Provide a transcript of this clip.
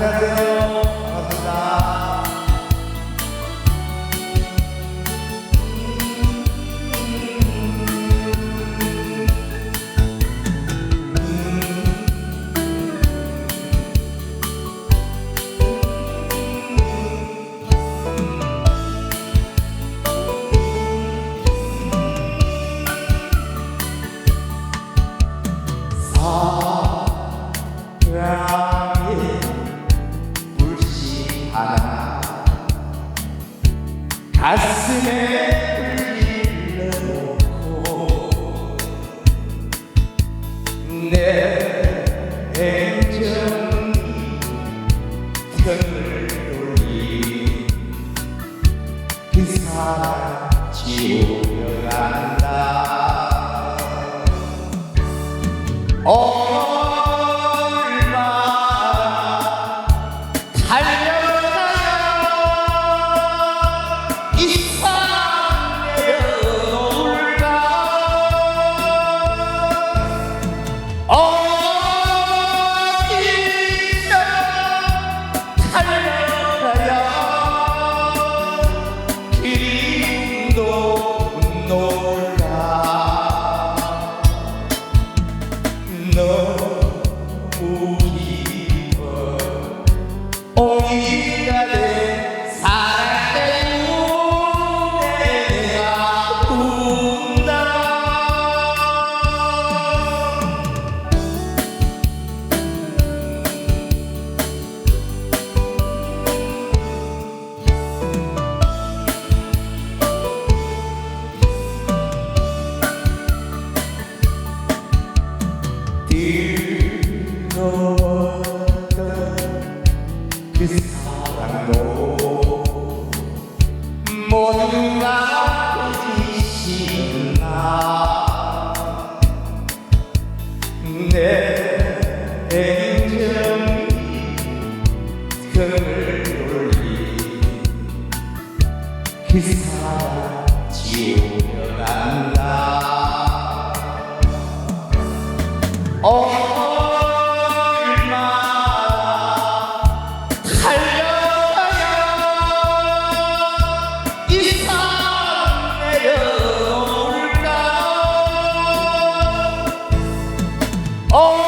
another 등을 돌리 그 사랑 지우려 얼마나 달려가야 이 그 사랑도 모두가 잊히는 날내 인정이 등을 돌리 그 사랑 지우려 얼 어